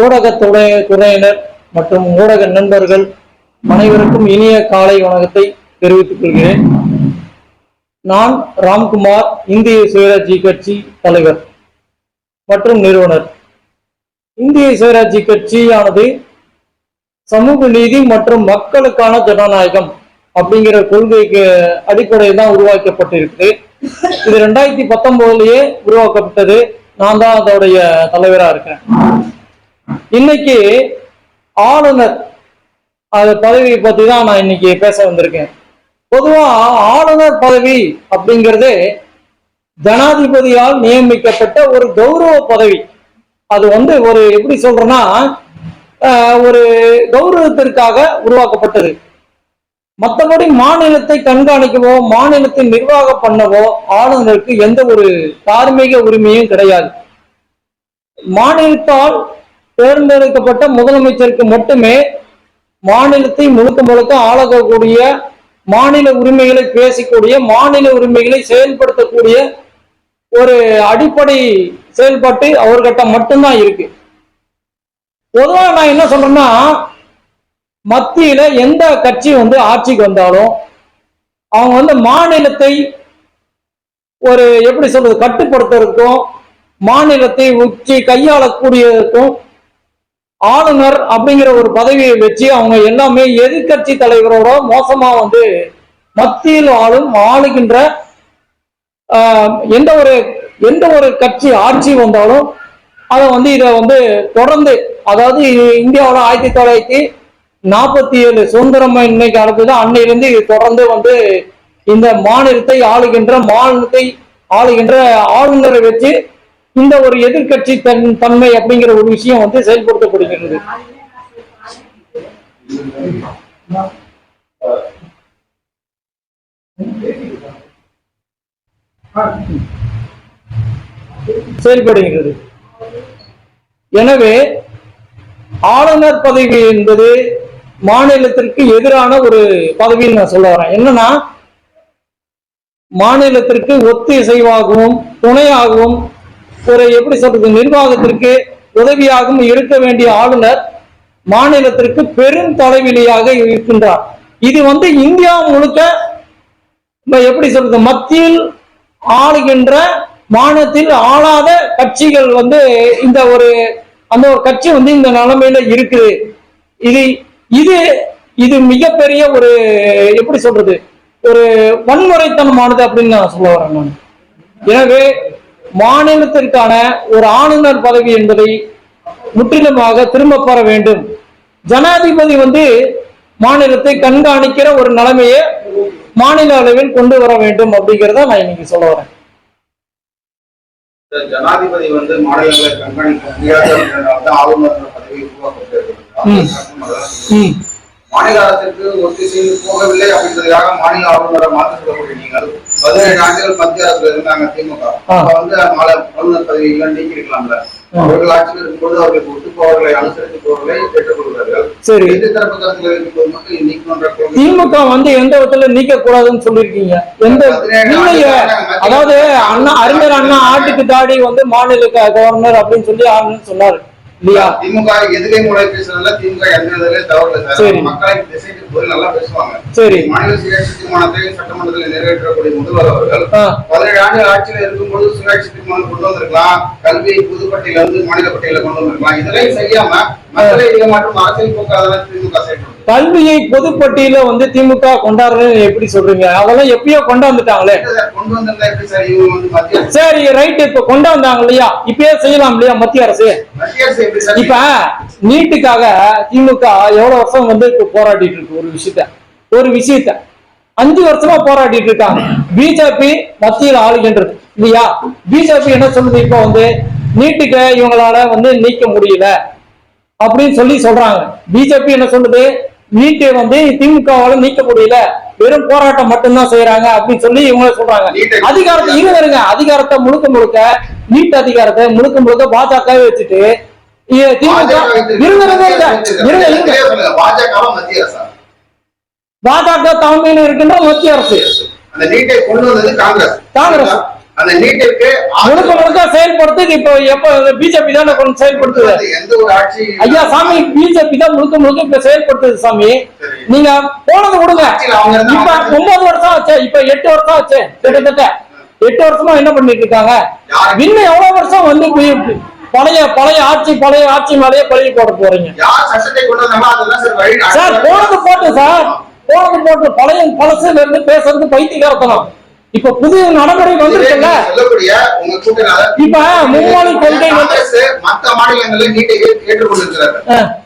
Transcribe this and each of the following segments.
ஊடகத்துறை துறையினர் மற்றும் ஊடக நண்பர்கள் அனைவருக்கும் இனிய காலை வணக்கத்தை தெரிவித்துக் கொள்கிறேன். நான் ராம்குமார் இந்திய சுயராட்சி கட்சி தலைவர் மற்றும் நிறுவனர். இந்திய சுயராட்சி கட்சியானது சமூக நீதி மற்றும் மக்களுக்கான ஜனநாயகம் அப்படிங்கிற கொள்கைக்கு அடிப்படையில் தான் உருவாக்கப்பட்டிருக்குது. இது ரெண்டாயிரத்தி பத்தொன்பதுலயே உருவாக்கப்பட்டது. நான் தான் அதோடைய தலைவரா இருக்கேன் இன்னைக்கு ஆளுநர் அது பதவியை பத்தி தான் நான் இன்னைக்கு பேச வந்திருக்கேன். பொதுவா ஆளுநர் பதவி அப்படிங்கிறது ஜனாதிபதியால் நியமிக்கப்பட்ட ஒரு கௌரவ பதவி. அது வந்து ஒரு எப்படி சொல்றேன்னா ஒரு கௌரவத்திற்காக உருவாக்கப்பட்டது. மற்றபடி மாநிலத்தை கண்காணிக்கவோ மாநிலத்தை நிர்வாகம் பண்ணவோ ஆளுநருக்கு எந்த ஒரு தார்மீக உரிமையும் கிடையாது. மாநிலத்தால் தேர்ந்தெடுக்கப்பட்ட முதலமைச்சருக்கு மட்டுமே மாநிலத்தை முழுக்க முழுக்க ஆளக்கூடிய மாநில உரிமைகளை பேசக்கூடிய மாநில உரிமைகளை செயல்படுத்தக்கூடிய ஒரு அடிப்படை செயல்பாட்டு அவர்கிட்ட மட்டும்தான் இருக்கு. பொதுவாக நான் என்ன சொல்றேன்னா மத்தியில எந்த கட்சி வந்து ஆட்சிக்கு வந்தாலும் அவங்க வந்து மாநிலத்தை ஒரு எப்படி சொல்றது கட்டுப்படுத்துறதுக்கும் மாநிலத்தை உச்சி கையாளக்கூடியதுக்கும் ஆளுநர் அப்படிங்கிற ஒரு பதவியை வச்சு அவங்க எல்லாமே எதிர்க்கட்சி தலைவரோட மோசமா வந்து மத்தியில் ஆளும் ஆளுகின்ற எந்த ஒரு எந்த ஒரு கட்சி ஆட்சி வந்தாலும் அதை வந்து இதை வந்து தொடர்ந்து அதாவது இந்தியாவோட ஆயிரத்தி தொள்ளாயிரத்தி நாற்பத்தி ஏழு சுதந்திரம் இன்னைக்கு அடுத்தது அன்னையிலிருந்து இது தொடர்ந்து வந்து இந்த மாநிலத்தை ஆளுகின்ற மாநிலத்தை ஆளுகின்ற ஆளுநரை வச்சு இந்த ஒரு எதிர்கட்சி தன் தன்மை அப்படிங்கிற ஒரு விஷயம் வந்து செயல்படுத்தப்படுகிறது. செயல்படுகிறது. எனவே ஆளுநர் பதவி என்பது மாநிலத்திற்கு எதிரான ஒரு பதவின்னு நான் சொல்ல வரேன். என்னன்னா மாநிலத்திற்கு ஒத்திசைவாகவும் துணையாகவும் ஒரு எப்படி சொல்றது நிர்வாகத்திற்கு உதவியாகவும் இருக்க வேண்டிய ஆளுநர் மாநிலத்திற்கு பெரும் தலைவலியாக இருக்கின்றார். இது வந்து இந்தியா முழுக்க எப்படி சொல்றது மத்தியில் ஆளுகின்ற மாநிலத்தில் ஆளாத கட்சிகள் வந்து இந்த ஒரு அந்த ஒரு கட்சி வந்து இந்த நிலைமையில இருக்குது. இது இது இது மிகப்பெரிய ஒரு எப்படி சொல்றது ஒரு வன்முறைத்தனமானது அப்படின்னு நான் சொல்ல வரேன் நான். எனவே மாநிலத்திற்கான ஒரு ஆளுநர் பதவி என்பதை முற்றிலுமாக திரும்ப பெற வேண்டும். ஜனாதிபதி வந்து மாநிலத்தை கண்காணிக்கிற ஒரு நிலைமையை மாநில அளவில் கொண்டு வர வேண்டும் அப்படிங்கிறத நான் இன்னைக்கு சொல்ல வரேன். ஜனாதிபதி வந்து மாநிலங்களை கண்காணிக்க முடியாத ஆளுநர் பதவி உருவாக்கப்பட்டது. மாநில அரசுக்கு ஒத்திசைவு போகவில்லை அப்படின்றதுக்காக மாநில ஆளுநரை மாற்ற சொல்லக்கூடிய நீங்கள் பதினேழு ஆண்டுகள் மத்திய அரசுல இருந்தாங்க திமுக. அப்ப வந்து மாநில ஆளுநர் பதவியெல்லாம் நீக்கி இருக்கலாம்ல. அவர்கள் ஆட்சியில் இருக்கும்போது அவர்களுக்கு ஒத்து போவர்களை அனுசரித்து போவர்களை ஏற்றுக்கொள்கிறார்கள் சரி. எதிர் தரப்பு கருத்துக்கள் இருக்கும்போது மட்டும் நீக்கணுன்ற திமுக வந்து எந்த விதத்துல நீக்க கூடாதுன்னு சொல்லியிருக்கீங்க? எந்த அதாவது அண்ணா அறிஞர் அண்ணா ஆட்டுக்கு தாடி வந்து மாநில கவர்னர் அப்படின்னு சொல்லி ஆளுநர் சொன்னாரு. இல்லையா? திமுக எதிரே முறை பேசுறதுல திமுக எந்த தவறு சரி. மக்களை திசைக்கு போய் நல்லா பேசுவாங்க. சரி. மாநில சுயாட்சி தீர்மானத்தை சட்டமன்றத்தில் நிறைவேற்றக்கூடிய முதல்வர் அவர்கள் பதினேழு ஆண்டு ஆட்சியில் இருக்கும்போது சுயாட்சி தீர்மானம் கொண்டு வந்திருக்கலாம். கல்வியை புதுப்பட்டியில இருந்து மாநில பட்டியல கொண்டு வந்திருக்கலாம். இதெல்லாம் செய்யாம மக்களை ஏமாற்றும் அரசியல் போக்காதான் திமுக செயல்படுது. கல்வியை பொதுப்பட்டியல வந்து திமுக கொண்டாடுறதுன்னு எப்படி சொல்றீங்க? அதெல்லாம் எப்பயோ கொண்டாந்துட்டாங்களே சார், ரைட் இப்ப கொண்டாந்தாங்க இல்லையா? இப்பயே செய்யலாம் இல்லையா மத்திய அரசு? இப்ப நீட்டுக்காக திமுக எவ்வளவு வருஷம் வந்து போராடிட்டு இருக்கு ஒரு விஷயத்த? ஒரு விஷயத்த. அஞ்சு வருஷமா போராடிட்டு இருக்காங்க. பிஜேபி மத்தியில் ஆளுகின்றது. இல்லையா? பிஜேபி என்ன சொல்லுது இப்ப வந்து? நீட்டுக்கு இவங்களால வந்து நீக்க முடியல. அப்படின்னு சொல்லி சொல்றாங்க. பிஜேபி என்ன சொல்லுது? நீட்டை வந்து திமுகவால நீக்க முடியல வெறும் போராட்டம் மட்டும்தான் செய்யறாங்க அப்படின்னு சொல்லி இவங்க சொல்றாங்க. அதிகாரத்தை இருங்க அதிகாரத்தை முழுக்க முழுக்க நீட் அதிகாரத்தை முழுக்க முழுக்க பாஜகவே வச்சுட்டு பாஜக. பாஜக பாஜக தலைமையில் இருக்கின்ற மத்திய அரசு. காங்கிரஸ். அந்த நீட்டிற்கு முழுக்க முழுக்க செயல்படுத்துது இப்போ எப்ப பிஜேபி தானே கொண்டு செயல்படுத்துது? எந்த ஒரு ஆட்சி ஐயா சாமி பிஜேபி தான் முழுக்க முழுக்க இப்ப செயல்படுத்துது சாமி. நீங்க போனது கொடுங்க இப்ப ஒன்பது வருஷம் ஆச்சு. இப்ப எட்டு வருஷம் ஆச்சு. கிட்டத்தட்ட எட்டு வருஷமா என்ன பண்ணிட்டு இருக்காங்க? இன்னும் எவ்வளவு வருஷம் வந்து பழைய பழைய ஆட்சி பழைய ஆட்சி மேலேயே பழி போட போறீங்க? சார் போனது போட்டு சார். போனது போட்டு பழைய பழசுல இருந்து பேசுறது பைத்தியகாரத்தனம் இப்ப புதிய நடைமுறை வந்திருக்குல்ல? இப்ப மும்மொழி கொள்கை மாநிலங்களில்.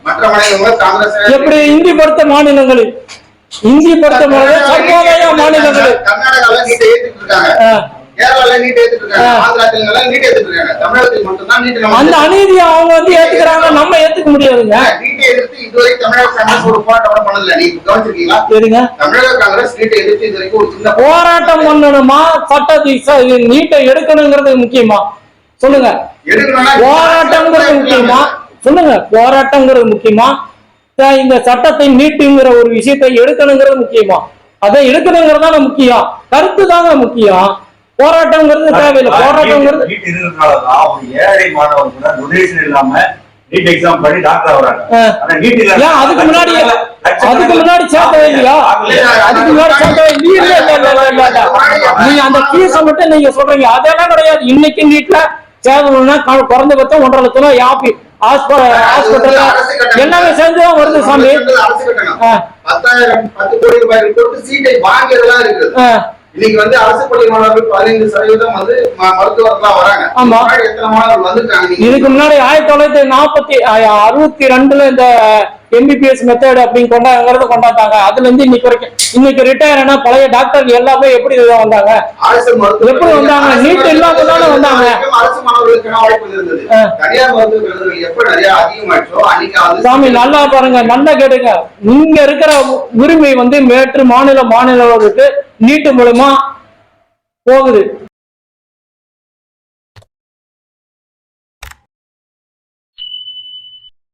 மற்ற மாநிலங்கள் காங்கிரஸ் எப்படி இந்தி படுத்த மாநிலங்களில்? இந்தி படுத்த மாநிலங்களில் கர்நாடகால நீட்டை ஏத்துட்டு இருக்காங்க. அந்த அநீதியை அவங்க வந்து ஏத்துக்கிறாங்க நம்ம ஏத்துக்க முடியாதுங்க. நீட்டை எதிர்த்து இதுவரை தமிழக காங்கிரஸ் ஒரு போராட்டம் கூட பண்ணதில்லை. நீங்க கவனிச்சிருக்கீங்களா? சரிங்க தமிழக காங்கிரஸ் நீட்டை எதிர்த்து இது வரைக்கும் ஒரு சின்ன போராட்டம் பண்ணணுமா? சட்டத்தை ச- இது நீட்டை எடுக்கணுங்கிறது முக்கியமா? சொல்லுங்க. போராட்டம்ங்கிறது முக்கியமா? சொல்லுங்க. போராட்டங்கிறது முக்கியமா? இந்த சட்டத்தை நீட்டுங்கிற ஒரு விஷயத்தை எடுக்கணுங்கிறது முக்கியமா? அதை எடுக்கணுங்கிறது தானே முக்கியம். கருத்து தாங்க முக்கியம். போராட்டங்கிறது தேவையில்லை ஒரு ஏழை மாணவன் கூட டொனேஷன் இல்லாம நீட் எக்ஸாம் பண்ணி டாக்டர் இல்ல ஏன் அதுக்கு முன்னாடி அதுக்கு முன்னாடி சேர்க்கவே இல்லையா அதுக்கு முன்னாடி சேர்க்கவே? இல்ல இல்ல இல்ல நீங்க அந்த ஃபீஸ மட்டும் நீங்க சொல்றீங்க அதெல்லாம் கிடையாது இன்னைக்கு நீட்ல சேரணும்னா க- குறைந்தபட்சம் ஒன்றரை லட்சம் ரூபாய் ஆபி ஹாஸ்பிட்டல் எல்லாமே சேர்ந்துதான் வருது சாமி. பத்தாயிரம் பத்து கோடி ரூபாய்கள் கொடுத்து சீட்டை வாங்கியதெல்லாம் இருக்குது இன்னைக்கு வந்து அரசு பள்ளி மாணவர்கள் பதினைந்து சதவீதம் வந்து மருத்துவர்களா வராங்க. ஆமா. எத்தனை மாணவர்கள் நீங்க இதுக்கு முன்னாடி ஆயிரத்தி தொள்ளாயிரத்தி நாற்பத்தி அறுபத்தி ரெண்டுல இந்த எம்பிபிஎஸ் மெத்தட் அப்படின்னு கொண்டாங்கிறத கொண்டாந்தாங்க. அதுல இருந்து இன்னைக்கு வரைக்கும் இன்னைக்கு ரிட்டையர் ஆனா பழைய டாக்டர் எல்லாமே எப்படி வந்தாங்க? எப்படி வந்தாங்க? நீட் மருத்துவ இல்லாம தானே வந்தாங்க. சாமி நல்லா பாருங்க நல்லா கேட்டுங்க. நீங்க இருக்கிற உரிமை வந்து மேற்று மாநில மாநிலங்களுக்கு நீட்டு மூலமா போகுது.